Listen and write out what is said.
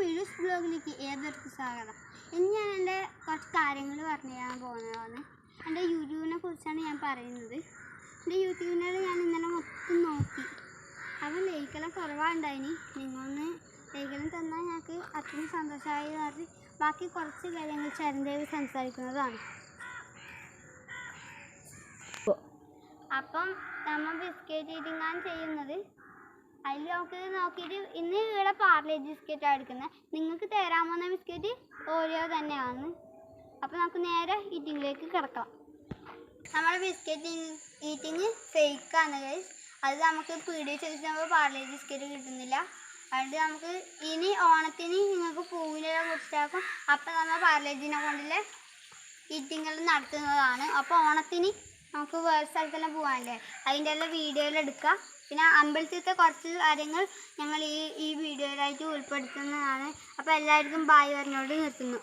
Videos ബ്ലോഗിലേക്ക് ഏതൊരു സ്വാഗതം. ഇന്ന് ഞാൻ എന്റെ കുറച്ച് കാര്യങ്ങൾ പറഞ്ഞു തരാൻ പോകുന്നതാണ്. എന്റെ യൂട്യൂബിനെ കുറിച്ചാണ് ഞാൻ പറയുന്നത്. എന്റെ യൂട്യൂബിനെ ഞാൻ ഇന്നലെ മൊത്തം നോക്കി. അപ്പം ലൈക്കെല്ലാം കുറവാണ്ടായിനി. നിങ്ങളൊന്ന് ലൈക്കെല്ലാം തന്നാൽ ഞങ്ങൾക്ക് അത്രയും സന്തോഷമായി പറഞ്ഞ് ബാക്കി കുറച്ച് കാര്യങ്ങൾ ചരന്തേവ് സംസാരിക്കുന്നതാണ്. അപ്പം നമ്മൾ ബിസ്ക്കറ്റ് ഇരിങ്ങാൻ ചെയ്യുന്നത്. അതിൽ നമുക്ക് നോക്കിയിട്ട് ഇന്ന് ഇവിടെ പാർലെ ബിസ്ക്കറ്റാണ് എടുക്കുന്നത് നിങ്ങൾക്ക് തരാൻ പോകുന്ന ബിസ്ക്കറ്റ് ഓരോ തന്നെയാണ്. അപ്പോൾ നമുക്ക് നേരെ ഈറ്റിങ്ങിലേക്ക് കിടക്കാം. നമ്മുടെ ബിസ്ക്കറ്റ് ഈറ്റിങ് ഫേക്കാണ് ഗൈസ് അത് നമുക്ക് പീടിയ നമ്മൾ പാർലെ ബിസ്ക്കറ്റ് കിട്ടുന്നില്ല. അതുകൊണ്ട് നമുക്ക് ഇനി ഓണത്തിന് നിങ്ങൾക്ക് പൂവിനെല്ലാം കുറിച്ചാക്കും അപ്പം നമ്മൾ പാർലേജിനെ കൊണ്ടുള്ള ഈറ്റിങ്ങൾ നടത്തുന്നതാണ്. അപ്പോൾ ഓണത്തിന് നമുക്ക് വേറെ സ്ഥലത്തെല്ലാം പോകാനല്ലേ അതിന്റെ എല്ലാം വീഡിയോയിൽ എടുക്കാം. പിന്നെ അമ്പലത്തിലത്തെ കുറച്ച് കാര്യങ്ങൾ ഞങ്ങൾ ഈ ഈ വീഡിയോയിലായിട്ട് ഉൾപ്പെടുത്തുന്നതാണ്. അപ്പോൾ എല്ലാവർക്കും ബായ് പറഞ്ഞോട് നിർത്തുന്നു.